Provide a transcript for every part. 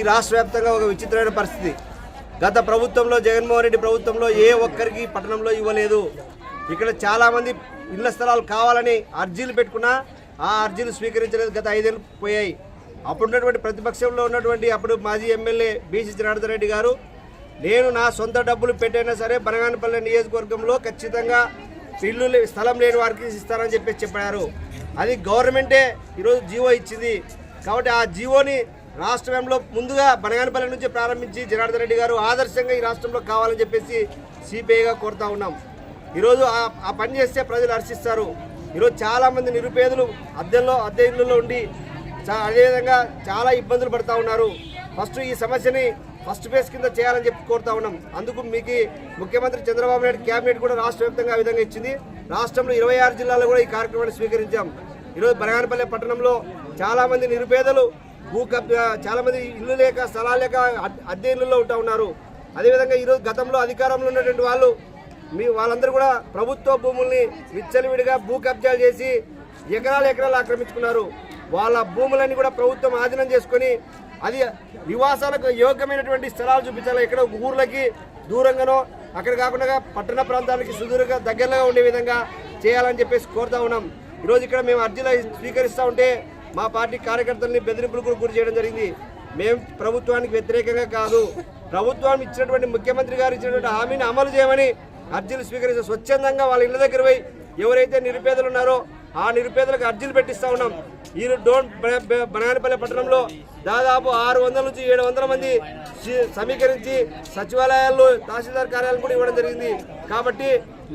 ఈ రాష్ట్ర వ్యాప్తంగా ఒక విచిత్రమైన పరిస్థితి. గత ప్రభుత్వంలో జగన్మోహన్ రెడ్డి ప్రభుత్వంలో ఏ ఒక్కరికి పట్టణంలో ఇవ్వలేదు. ఇక్కడ చాలామంది ఇళ్ళ స్థలాలు కావాలని అర్జీలు పెట్టుకున్నా ఆ అర్జీలు స్వీకరించలేదు. గత ఐదేళ్ళు పోయాయి. అప్పుడు ఉన్నటువంటి ప్రతిపక్షంలో ఉన్నటువంటి అప్పుడు మాజీ ఎమ్మెల్యే బీసీ జనార్దన్ రెడ్డి గారు నేను నా సొంత డబ్బులు పెట్టైనా సరే బనగానపల్లి నియోజకవర్గంలో ఖచ్చితంగా ఇల్లు స్థలం లేని వారికి ఇస్తారని చెప్పేసి చెప్పారు. అది గవర్నమెంటే ఈరోజు జీవో ఇచ్చింది. కాబట్టి ఆ జీవోని రాష్ట్రంలో ముందుగా బనగానపల్లి నుంచి ప్రారంభించి జనార్దన్ రెడ్డి గారు ఆదర్శంగా ఈ రాష్ట్రంలో కావాలని చెప్పేసి సిపిఐగా కోరుతా ఉన్నాం. ఈరోజు ఆ- ఆ పని చేస్తే ప్రజలు హర్షిస్తారు. ఈరోజు చాలామంది నిరుపేదలు అద్దెల్లో అద్దె ఇళ్ళలో ఉండి అదేవిధంగా చాలా ఇబ్బందులు పడుతూ ఉన్నారు. ఫస్ట్ ఈ సమస్యని ఫస్ట్ ఫేజ్ కింద చేయాలని చెప్పి కోరుతా ఉన్నాం. అందుకు మీకు ముఖ్యమంత్రి చంద్రబాబు నాయుడు కేబినెట్ కూడా రాష్ట్ర వ్యాప్తంగా ఆ విధంగా ఇచ్చింది. రాష్ట్రంలో ఇరవై ఆరు జిల్లాల్లో కూడా ఈ కార్యక్రమాన్ని స్వీకరించాం. ఈరోజు బనగానపల్లి పట్టణంలో చాలామంది నిరుపేదలు భూ కబ్జా చాలామంది ఇల్లు లేక స్థలాలు లేక అద్దె ఇళ్ళల్లో ఉంటా ఉన్నారు. అదేవిధంగా ఈరోజు గతంలో అధికారంలో ఉన్నటువంటి వాళ్ళు మీ వాళ్ళందరూ కూడా ప్రభుత్వ భూముల్ని విచ్చలవిడిగా భూ కబ్జాలు చేసి ఎకరాలు ఎకరాలు ఆక్రమించుకున్నారు. వాళ్ళ భూములన్నీ కూడా ప్రభుత్వం ఆధీనం చేసుకొని అది నివాసాలకు యోగ్యమైనటువంటి స్థలాలు చూపించాలి. ఎక్కడ ఊర్లకి దూరంగానో అక్కడ కాకుండా పట్టణ ప్రాంతాలకి సుదూరంగా దగ్గరగా ఉండే విధంగా చేయాలని చెప్పేసి కోరుతా ఉన్నాం. ఈరోజు ఇక్కడ మేము అర్జీలు స్వీకరిస్తూ ఉంటే మా పార్టీ కార్యకర్తల్ని బెదిరింపులకు గురి చేయడం జరిగింది. మేము ప్రభుత్వానికి వ్యతిరేకంగా కాదు. ప్రభుత్వం ఇచ్చినటువంటి ముఖ్యమంత్రి గారు ఇచ్చినటువంటి హామీని అమలు చేయమని అర్జీలు స్వీకరిస్తే స్వచ్ఛందంగా వాళ్ళ ఇళ్ళ దగ్గర పోయి ఎవరైతే నిరుపేదలు ఉన్నారో ఆ నిరుపేదలకు అర్జీలు పెట్టిస్తా ఉన్నాం. ఈ డోన్ బనానపల్లి పట్టణంలో దాదాపు ఆరు వందల నుంచి ఏడు వందల మంది సమీకరించి సచివాలయాల్లో తహసీల్దార్ కార్యాలయం కూడా ఇవ్వడం జరిగింది. కాబట్టి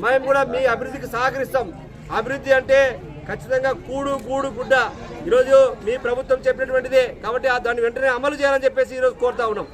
మేము కూడా మీ అభివృద్ధికి సహకరిస్తాం. అభివృద్ధి అంటే ఖచ్చితంగా కూడు గూడు గుడ్డ. ఈరోజు మీ ప్రభుత్వం చెప్పినటువంటిదే. కాబట్టి ఆ దాన్ని వెంటనే అమలు చేయాలని చెప్పేసి ఈరోజు కోరుతా ఉన్నాం.